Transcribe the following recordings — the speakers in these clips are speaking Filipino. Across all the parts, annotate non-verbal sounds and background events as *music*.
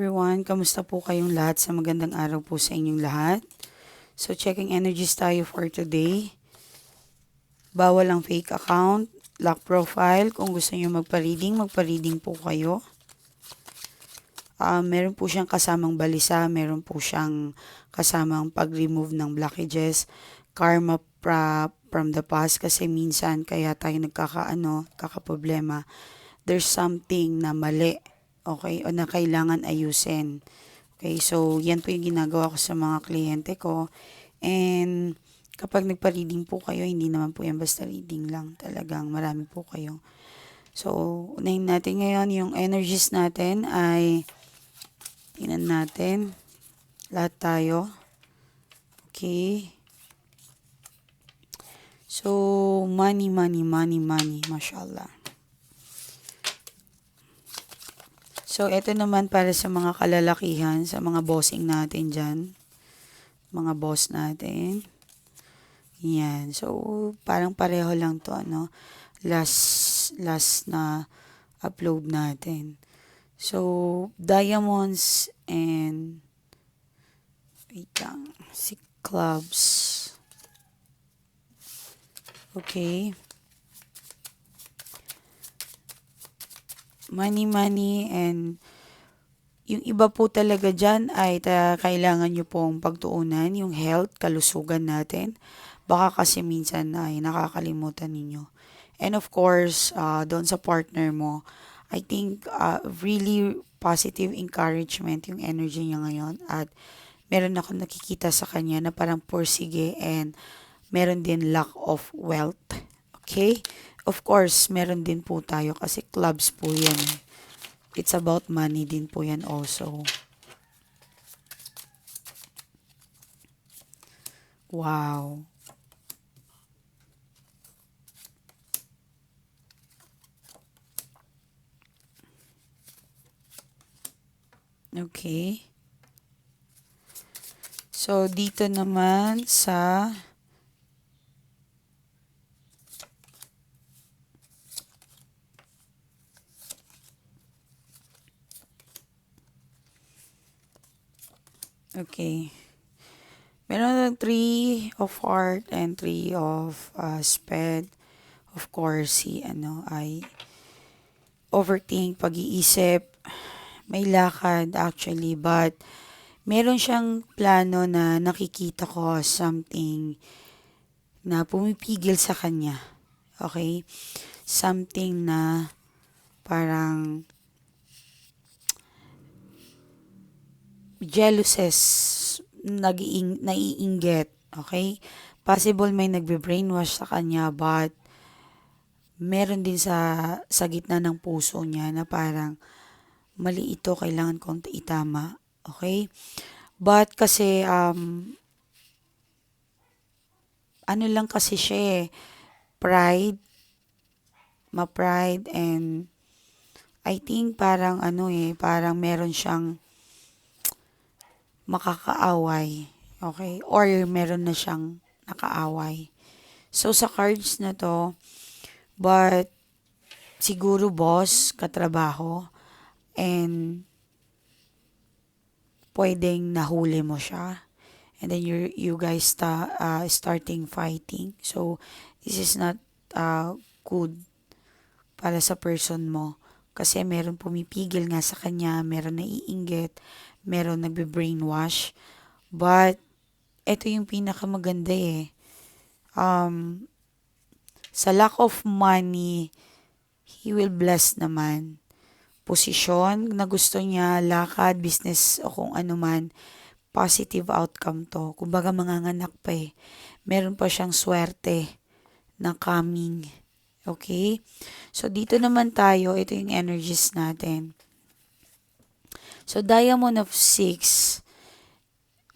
Everyone, kamusta po kayong lahat sa magandang araw po sa inyong lahat? So, checking energies tayo for today. Bawal ang fake account, lock profile. Kung gusto niyo magpa-reading, magpa-reading po kayo. Ah, meron po siyang kasamang balisa, meron po siyang kasamang pag-remove ng blockages, karma pra, from the past kasi minsan kaya tayo nagkakaano, kakaproblema. There's something na mali Okay? O na kailangan ayusin. Okay? So, yan po yung ginagawa ko sa mga kliyente ko. And, kapag nagpa-reading po kayo, hindi naman po yan basta reading lang. Talagang marami po kayo. So, unahin natin ngayon yung energies natin ay tingnan natin. Lahat tayo. Okay. So, money, money, money, money. Mashallah. So, ito naman para sa mga kalalakihan, sa mga bossing natin dyan. Mga boss natin. Yan. So, parang pareho lang to, ano. Last, last na upload natin. So, diamonds and wait lang, si clubs. Okay. Money, money, and yung iba po talaga dyan ay ta, kailangan nyo pong pagtuunan, yung health, kalusugan natin. Baka kasi minsan ay nakakalimutan ninyo. And of course, uh, doon sa partner mo, I think uh, really positive encouragement yung energy niya ngayon. At meron ako nakikita sa kanya na parang porsige and meron din lack of wealth. Okay? Of course, meron din po tayo kasi clubs po yan. It's about money din po yan also. Wow. Okay. So, dito naman sa Okay. Meron ng three of heart and three of uh, spade. Of course, si ano ay overthink, pag-iisip. May lakad actually, but meron siyang plano na nakikita ko something na pumipigil sa kanya. Okay? Something na parang jealouses, nag naiinggit, okay? Possible may nagbe-brainwash sa kanya but meron din sa sa gitna ng puso niya na parang mali ito, kailangan kong itama, okay? But kasi um ano lang kasi siya eh, pride, ma-pride and I think parang ano eh, parang meron siyang makakaaway. Okay? Or meron na siyang nakaaway. So, sa cards na to, but siguro boss, katrabaho, and pwedeng nahuli mo siya. And then you you guys sta, uh, starting fighting. So, this is not uh, good para sa person mo. Kasi meron pumipigil nga sa kanya, meron naiinggit, meron nagbe-brainwash. But, ito yung pinakamaganda eh. Um, sa lack of money, He will bless naman. Posisyon na gusto niya, lakad, business o kung ano man, positive outcome to. Kumbaga manganganak pa eh. Meron pa siyang swerte na coming. Okay? So, dito naman tayo, ito yung energies natin. So, Diamond of Six,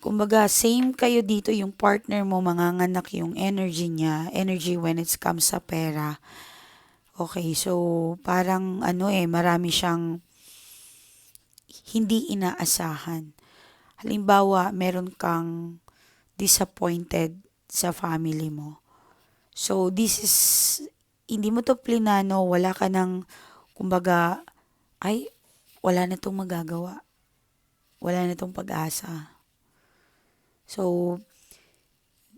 kumbaga, same kayo dito yung partner mo, manganganak yung energy niya, energy when it comes sa pera. Okay, so, parang ano eh, marami siyang hindi inaasahan. Halimbawa, meron kang disappointed sa family mo. So, this is, hindi mo to plinano, wala ka ng, kumbaga, ay, wala na itong magagawa. wala na tong pag-asa. So,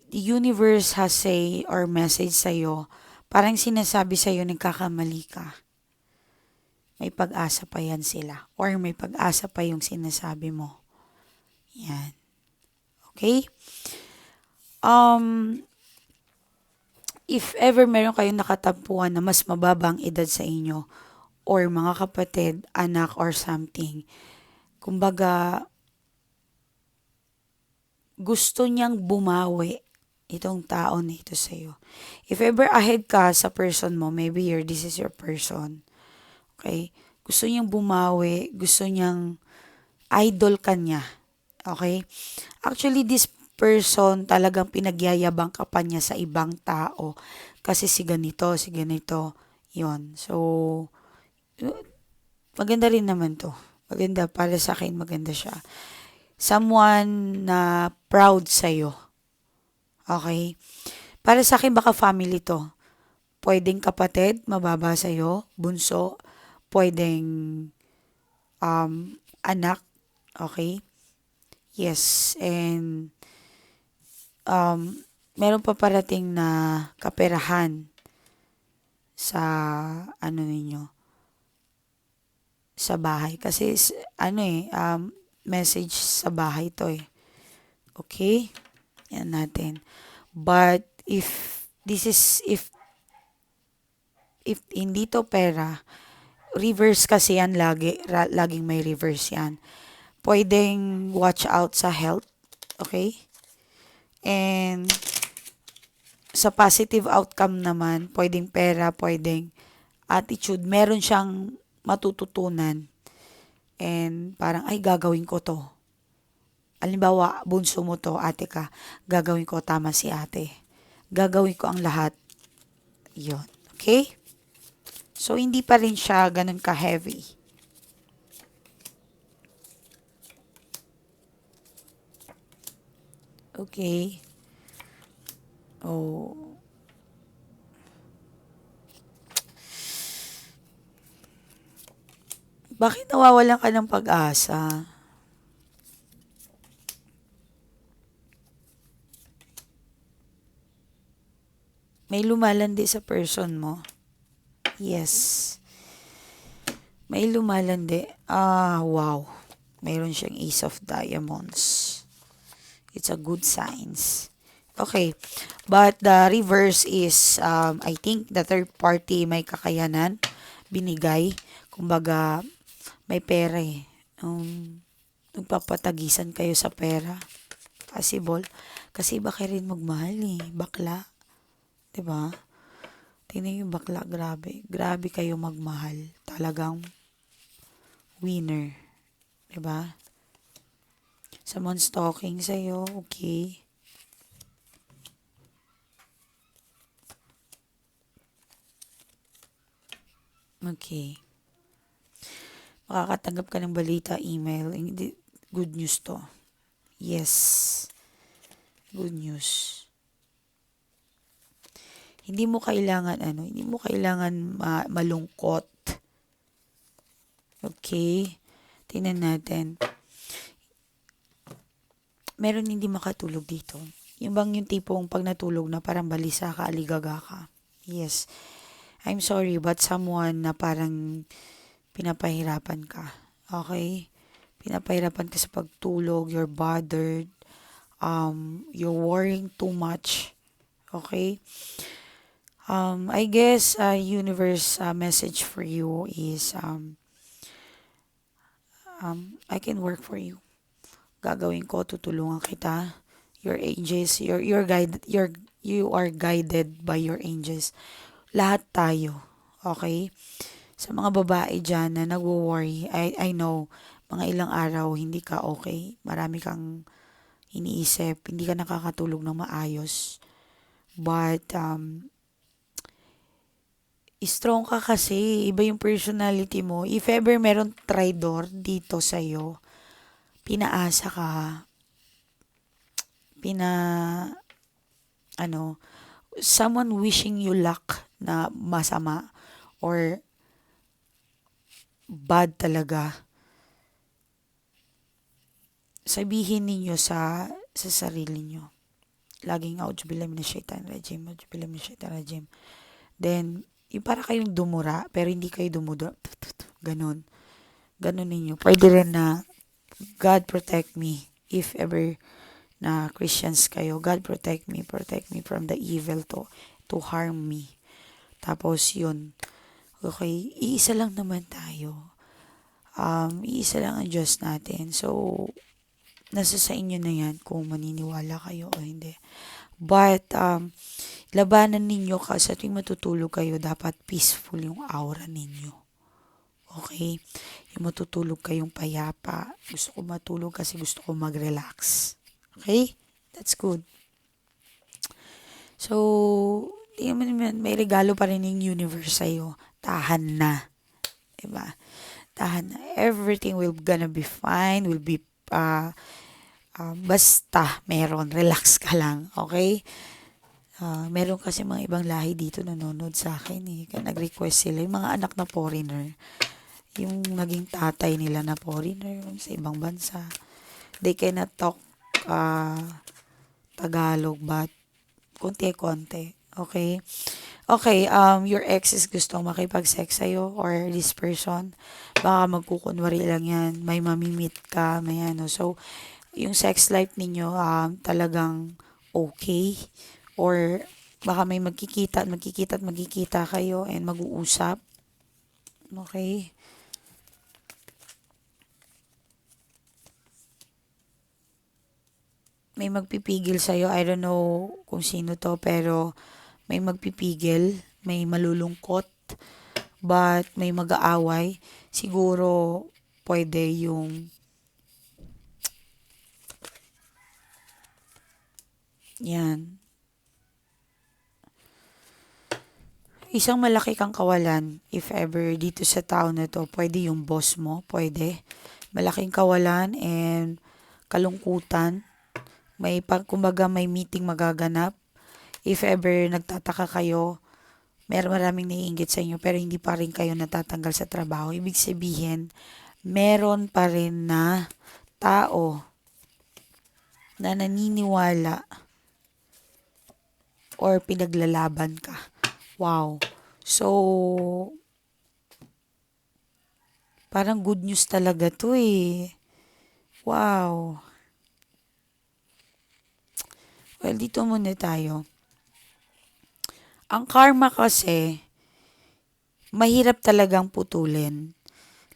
the universe has say or message sa'yo, parang sinasabi sa'yo, nagkakamali ka. May pag-asa pa yan sila. Or may pag-asa pa yung sinasabi mo. Yan. Okay? Um, if ever meron kayong nakatampuan na mas mababang edad sa inyo, or mga kapatid, anak, or something, kumbaga, gusto niyang bumawi itong tao na ito sa'yo. If ever ahead ka sa person mo, maybe you're, this is your person. Okay? Gusto niyang bumawi, gusto niyang idol ka niya. Okay? Actually, this person talagang pinagyayabang ka pa niya sa ibang tao. Kasi si ganito, si ganito. yon So, maganda rin naman to. Maganda, para sa akin maganda siya someone na proud sa'yo. Okay? Para sa akin, baka family to. Pwedeng kapatid, mababa sa'yo, bunso. Pwedeng um, anak. Okay? Yes. And um, meron pa parating na kaperahan sa ano ninyo sa bahay kasi ano eh um, message sa bahay to eh. Okay? Yan natin. But if this is if if hindi to pera, reverse kasi yan lagi, ra, laging may reverse yan. Pwedeng watch out sa health, okay? And sa positive outcome naman, pwedeng pera, pwedeng attitude, meron siyang matututunan and parang, ay, gagawin ko to. Alimbawa, bunso mo to, ate ka, gagawin ko tama si ate. Gagawin ko ang lahat. Yon. Okay? So, hindi pa rin siya ganun ka-heavy. Okay. Oh. Bakit nawawalan ka ng pag-asa? May lumalandi sa person mo? Yes. May lumalandi. Ah, wow. Mayroon siyang Ace of Diamonds. It's a good signs. Okay. But the reverse is, um, I think, the third party may kakayanan binigay. Kumbaga, may pera eh. Um, nagpapatagisan kayo sa pera. Possible. Kasi iba kayo rin magmahal eh. Bakla. ba? Diba? Tingnan yung bakla, grabe. Grabe kayo magmahal. Talagang winner. ba? Diba? Someone's talking sa'yo, okay. Okay makakatanggap ka ng balita, email. Good news to. Yes. Good news. Hindi mo kailangan ano, hindi mo kailangan ma- malungkot. Okay? Tingnan natin. Meron hindi makatulog dito. Yung bang yung tipong pag natulog na parang balisa ka, aligaga ka. Yes. I'm sorry, but someone na parang pinapahirapan ka. Okay? Pinapahirapan ka sa pagtulog, you're bothered, um, you're worrying too much. Okay? Um, I guess uh, universe uh, message for you is um, um, I can work for you. Gagawin ko, tutulungan kita. Your angels, your your guide, your you are guided by your angels. Lahat tayo. Okay? sa mga babae dyan na nagwo-worry, I, I know, mga ilang araw hindi ka okay. Marami kang iniisip, hindi ka nakakatulog ng maayos. But, um, strong ka kasi, iba yung personality mo. If ever meron traitor dito sa'yo, pinaasa ka, pina, ano, someone wishing you luck na masama or bad talaga. sabihin ninyo sa sa sarili nyo. Laging, ouch, bilam na shaitan rajim, ouch, bilam na shaitan rajim. Then, yung para kayong dumura, pero hindi kayo dumudura. *laughs* Ganon. Ganon ninyo. Pwede rin na, God protect me if ever na Christians kayo. God protect me, protect me from the evil to, to harm me. Tapos yun, okay, iisa lang naman tayo. Um, iisa lang ang Diyos natin. So, nasa sa inyo na yan kung maniniwala kayo o hindi. But, um, labanan ninyo ka sa tuwing matutulog kayo, dapat peaceful yung aura ninyo. Okay? Yung matutulog kayong payapa. Gusto ko matulog kasi gusto ko mag-relax. Okay? That's good. So, di naman may regalo pa rin yung universe sa'yo. Tahan na. Diba? Tahan na. Everything will gonna be fine. Will be, uh, uh, basta meron. Relax ka lang. Okay? Uh, meron kasi mga ibang lahi dito nanonood sa akin eh. Nag-request sila. Yung mga anak na foreigner. Yung naging tatay nila na foreigner sa ibang bansa. They cannot talk uh, Tagalog but konti-konti. Okay? Okay, um, your ex is gustong makipag-sex sa'yo or this person, baka magkukunwari lang yan, may mamimit ka, may ano. So, yung sex life ninyo um, talagang okay or baka may magkikita at magkikita at magkikita kayo and mag-uusap. Okay? May magpipigil sa'yo. I don't know kung sino to, pero may magpipigil, may malulungkot, but may mag-aaway. Siguro, pwede yung yan. Isang malaki kang kawalan, if ever dito sa town na to, pwede yung boss mo, pwede. Malaking kawalan and kalungkutan may kumbaga may meeting magaganap. If ever nagtataka kayo, meron maraming naiingit sa inyo pero hindi pa rin kayo natatanggal sa trabaho. Ibig sabihin, meron pa rin na tao na naniniwala or pinaglalaban ka. Wow. So, parang good news talaga to eh. Wow. Well, dito muna tayo. Ang karma kasi, mahirap talagang putulin.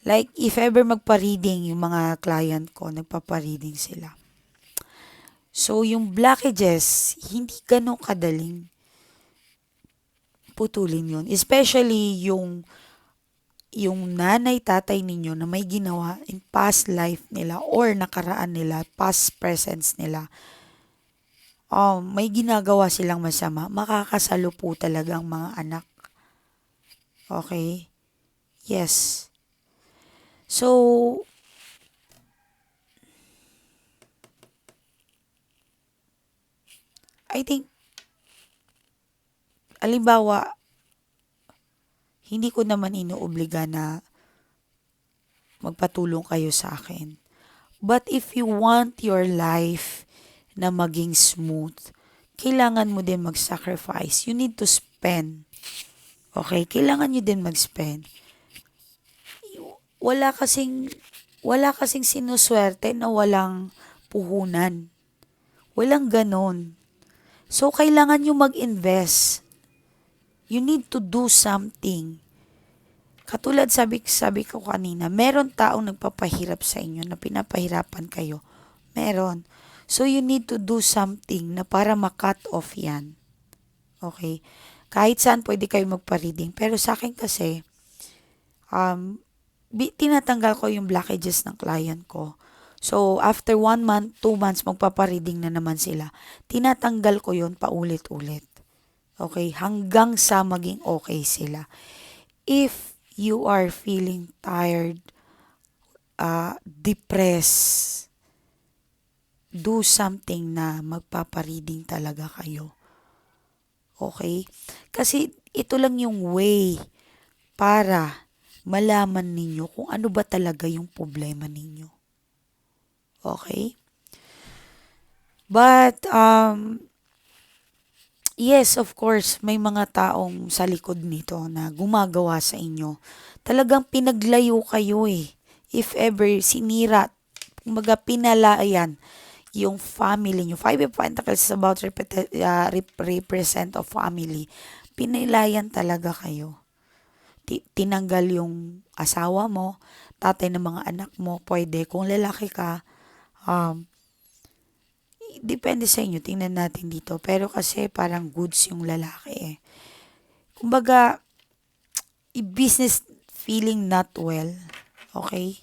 Like, if ever magpa-reading yung mga client ko, nagpapa-reading sila. So, yung blockages, hindi ganun kadaling putulin yun. Especially yung yung nanay, tatay ninyo na may ginawa in past life nila or nakaraan nila, past presence nila um, may ginagawa silang masama, makakasalo po talaga ang mga anak. Okay? Yes. So, I think, alimbawa, hindi ko naman inuobliga na magpatulong kayo sa akin. But if you want your life na maging smooth, kailangan mo din mag-sacrifice. You need to spend. Okay? Kailangan nyo din mag-spend. Wala kasing, wala kasing sinuswerte na walang puhunan. Walang ganon. So, kailangan nyo mag-invest. You need to do something. Katulad sabi, sabi ko kanina, meron taong nagpapahirap sa inyo na pinapahirapan kayo. Meron. So, you need to do something na para ma-cut off yan. Okay? Kahit saan pwede kayo magpa-reading. Pero sa akin kasi, um, tinatanggal ko yung blockages ng client ko. So, after one month, two months, magpapa-reading na naman sila. Tinatanggal ko yon paulit-ulit. Okay? Hanggang sa maging okay sila. If you are feeling tired, uh, depressed, do something na magpapareading talaga kayo. Okay? Kasi ito lang yung way para malaman ninyo kung ano ba talaga yung problema ninyo. Okay? But, um, yes, of course, may mga taong sa likod nito na gumagawa sa inyo. Talagang pinaglayo kayo eh. If ever sinira, kumbaga pinalayan yung family nyo. Five of Pentacles is about repet- uh, rep- represent of family. Pinilayan talaga kayo. Ti- tinanggal yung asawa mo, tatay ng mga anak mo, pwede. Kung lalaki ka, um, depende sa inyo, tingnan natin dito. Pero kasi parang goods yung lalaki eh. Kumbaga, i-business feeling not well. Okay?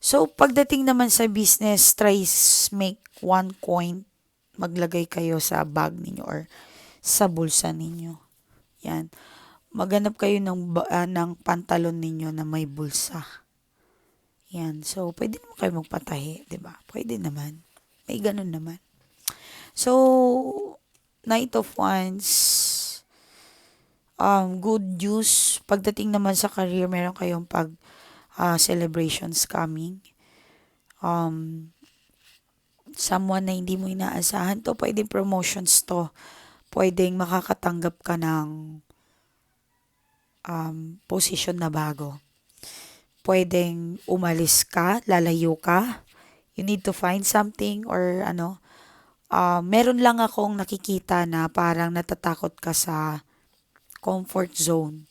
So, pagdating naman sa business, try make one coin. Maglagay kayo sa bag ninyo or sa bulsa ninyo. Yan. Maghanap kayo ng, ah, ng pantalon ninyo na may bulsa. Yan. So, pwede naman kayo magpatahi, di ba? Pwede naman. May ganun naman. So, Knight of Wands, um, good news. Pagdating naman sa career, meron kayong pag ah, celebrations coming. Um, someone na hindi mo inaasahan to, pwedeng promotions to. Pwedeng makakatanggap ka ng um, position na bago. Pwedeng umalis ka, lalayo ka. You need to find something or ano. Uh, meron lang akong nakikita na parang natatakot ka sa comfort zone.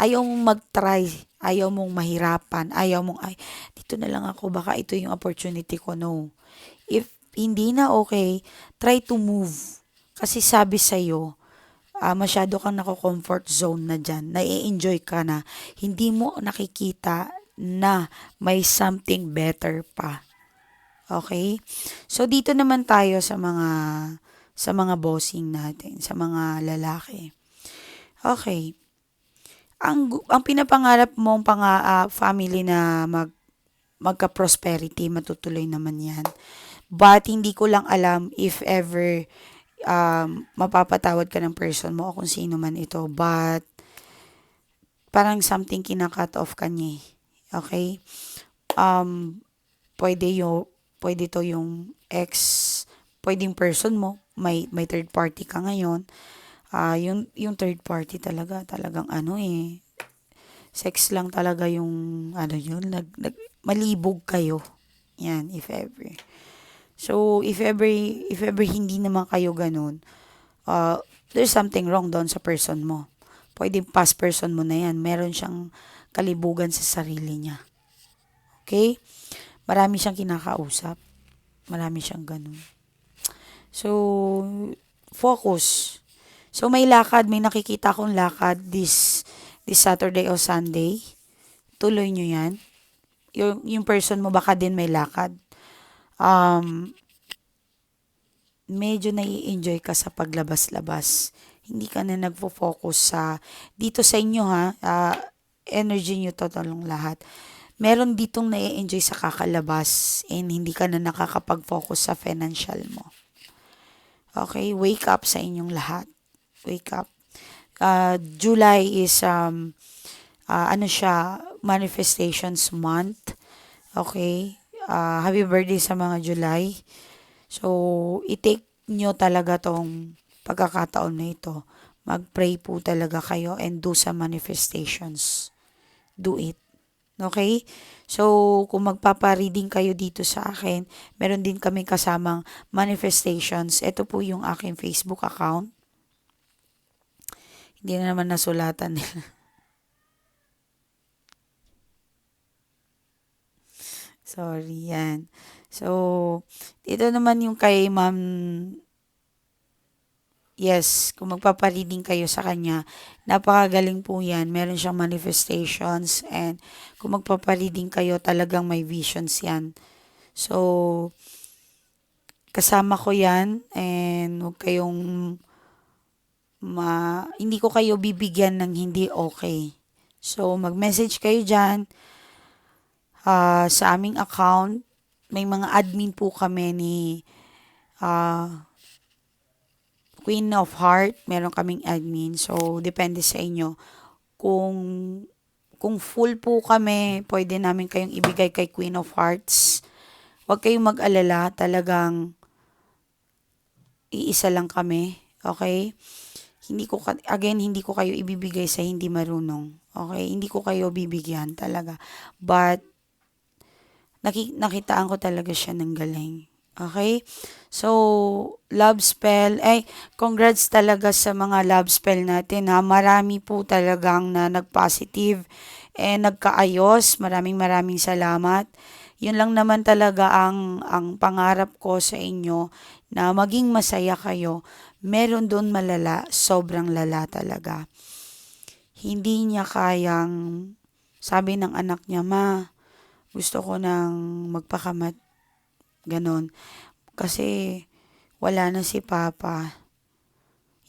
Ayaw mong mag-try. Ayaw mong mahirapan. Ayaw mong, ay, dito na lang ako. Baka ito yung opportunity ko. No. If hindi na okay, try to move. Kasi sabi sa'yo, ah masyado kang nako-comfort zone na dyan. Nai-enjoy ka na. Hindi mo nakikita na may something better pa. Okay? So, dito naman tayo sa mga sa mga bossing natin, sa mga lalaki. Okay. Ang ang pinapangarap mong pang ah, family na mag magka-prosperity, matutuloy naman 'yan. But hindi ko lang alam if ever um, mapapatawad ka ng person mo o kung sino man ito. But parang something kinakat off ka niya. eh. Okay? Um, pwede yung pwede to yung ex pwedeng person mo may may third party ka ngayon ah yung yung third party talaga talagang ano eh. Sex lang talaga yung ano yun nag, nag malibog kayo. Yan if ever. So if ever if ever hindi naman kayo ganun uh, there's something wrong doon sa person mo. Pwedeng past person mo na yan. Meron siyang kalibugan sa sarili niya. Okay? Marami siyang kinakausap. Marami siyang ganun. So, focus. So, may lakad, may nakikita akong lakad this, this Saturday o Sunday. Tuloy nyo yan. Yung, yung person mo baka din may lakad. Um, medyo nai-enjoy ka sa paglabas-labas. Hindi ka na nagfo-focus sa, dito sa inyo ha, ah, energy nyo to talong lahat meron ditong na-enjoy sa kakalabas and hindi ka na nakakapag-focus sa financial mo. Okay, wake up sa inyong lahat. Wake up. Uh, July is um uh, ano siya, manifestations month. Okay? Uh, happy birthday sa mga July. So, i-take nyo talaga tong pagkakataon na ito. Mag-pray po talaga kayo and do some manifestations. Do it. Okay? So, kung magpapa-reading kayo dito sa akin, meron din kami kasamang manifestations. Ito po yung aking Facebook account. Hindi na naman nasulatan nila. *laughs* Sorry, yan. So, dito naman yung kay Ma'am Yes, kung magpapareading kayo sa kanya, napakagaling po yan. Meron siyang manifestations and kung magpapareading kayo, talagang may visions yan. So, kasama ko yan and huwag kayong ma, hindi ko kayo bibigyan ng hindi okay. So, mag-message kayo dyan uh, sa aming account. May mga admin po kami ni uh, Queen of Heart, meron kaming admin. So, depende sa inyo. Kung, kung full po kami, pwede namin kayong ibigay kay Queen of Hearts. Huwag kayong mag-alala. Talagang iisa lang kami, okay? Hindi ko, again, hindi ko kayo ibibigay sa hindi marunong, okay? Hindi ko kayo bibigyan talaga. But, naki, nakitaan ko talaga siya ng galing. Okay? So, love spell. Ay, congrats talaga sa mga love spell natin ha. Marami po talagang na nag-positive and nagkaayos. Maraming maraming salamat. Yun lang naman talaga ang, ang pangarap ko sa inyo na maging masaya kayo. Meron doon malala, sobrang lala talaga. Hindi niya kayang, sabi ng anak niya, ma, gusto ko nang magpakamat. Ganon. Kasi wala na si Papa.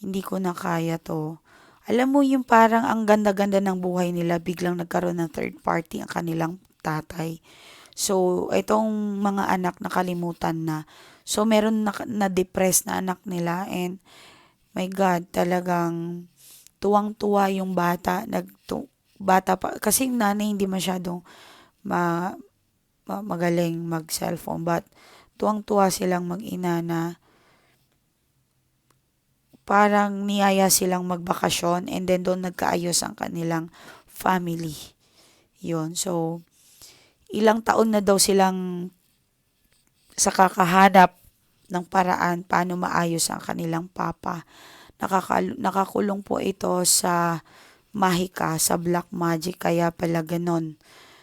Hindi ko na kaya to. Alam mo yung parang ang ganda-ganda ng buhay nila, biglang nagkaroon ng third party ang kanilang tatay. So, itong mga anak nakalimutan na. So, meron na, na-depress na anak nila and my God, talagang tuwang-tuwa yung bata. Nagtu bata pa, kasi yung nanay hindi masyadong ma, ma magaling mag-cellphone. But, tuwang-tuwa silang mag-ina na parang niyaya silang magbakasyon and then doon nagkaayos ang kanilang family. Yun. So, ilang taon na daw silang sa kakahanap ng paraan paano maayos ang kanilang papa. Nakakal- nakakulong po ito sa mahika, sa black magic, kaya pala ganon.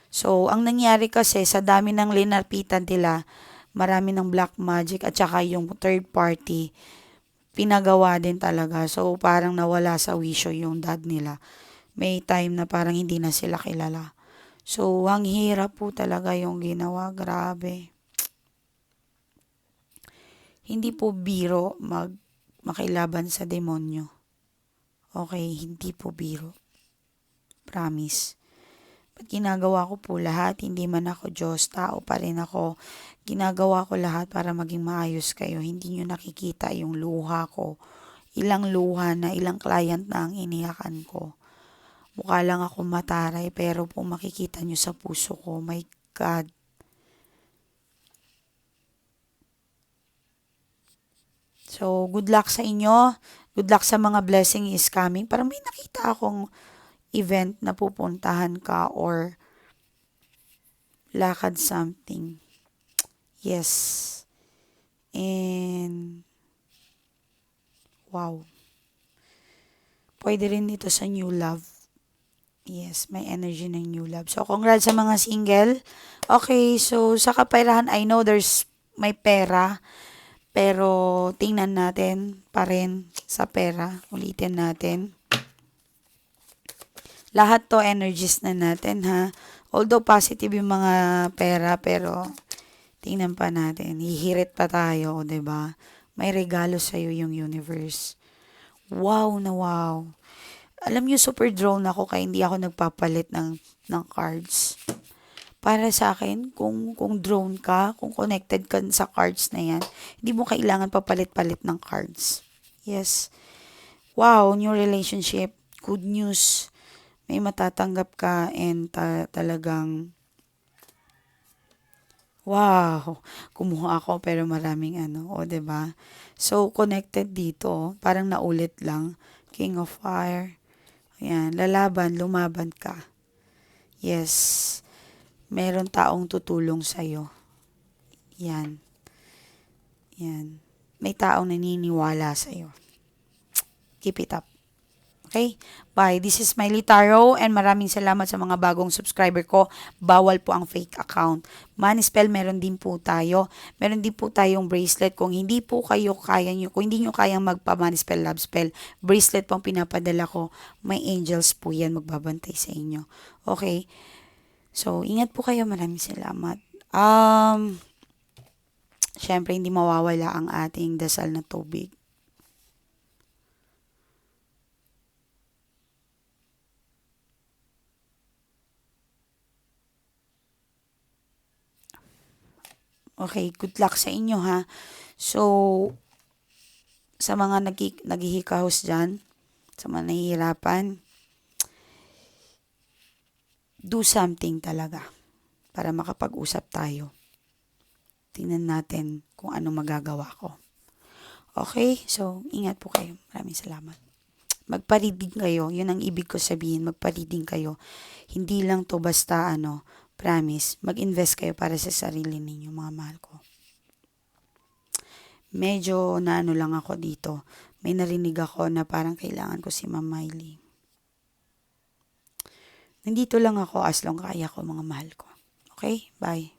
So, ang nangyari kasi sa dami ng linarpitan nila, marami ng black magic at saka yung third party, pinagawa din talaga. So, parang nawala sa wisyo yung dad nila. May time na parang hindi na sila kilala. So, ang hirap po talaga yung ginawa. Grabe. Hindi po biro mag makilaban sa demonyo. Okay, hindi po biro. Promise. Ba't ginagawa ko po lahat? Hindi man ako Diyos, tao pa rin ako. Ginagawa ko lahat para maging maayos kayo. Hindi nyo nakikita yung luha ko. Ilang luha na, ilang client na ang iniyakan ko. Mukha lang ako mataray pero po makikita nyo sa puso ko. My God. So, good luck sa inyo. Good luck sa mga blessing is coming. Parang may nakita akong event na pupuntahan ka or lakad something. Yes. And, wow. Pwede rin ito sa new love. Yes, may energy ng new love. So, congrats sa mga single. Okay, so sa kaperahan, I know there's may pera. Pero, tingnan natin pa rin sa pera. Ulitin natin. Lahat to energies na natin, ha? Although positive yung mga pera, pero tingnan pa natin. Hihirit pa tayo, 'di ba? May regalo sa iyo yung universe. Wow na wow. Alam niyo super drone ako kaya hindi ako nagpapalit ng ng cards. Para sa akin, kung kung drone ka, kung connected ka sa cards na 'yan, hindi mo kailangan papalit-palit ng cards. Yes. Wow, new relationship. Good news may matatanggap ka and ta- talagang wow, kumuha ako pero maraming ano, o 'di ba? So connected dito, parang naulit lang. King of Fire. Ayan, lalaban, lumaban ka. Yes. Meron taong tutulong sa iyo. Yan. Yan. May taong naniniwala sa iyo. Keep it up. Okay? Bye. This is Miley Taro and maraming salamat sa mga bagong subscriber ko. Bawal po ang fake account. Money spell meron din po tayo. Meron din po tayong bracelet. Kung hindi po kayo kaya nyo, kung hindi nyo kayang magpa money spell, love spell, bracelet po ang pinapadala ko. May angels po yan magbabantay sa inyo. Okay? So, ingat po kayo. Maraming salamat. Um, Siyempre, hindi mawawala ang ating dasal na tubig. Okay, good luck sa inyo ha. So, sa mga nag- naghihikahos dyan, sa mga nahihirapan, do something talaga para makapag-usap tayo. Tingnan natin kung ano magagawa ko. Okay? So, ingat po kayo. Maraming salamat. Magpareading kayo. Yun ang ibig ko sabihin. Magpareading kayo. Hindi lang to basta ano, promise. Mag-invest kayo para sa sarili ninyo, mga mahal ko. Medyo naano lang ako dito. May narinig ako na parang kailangan ko si Ma'am Miley. Nandito lang ako as long kaya ko, mga mahal ko. Okay? Bye.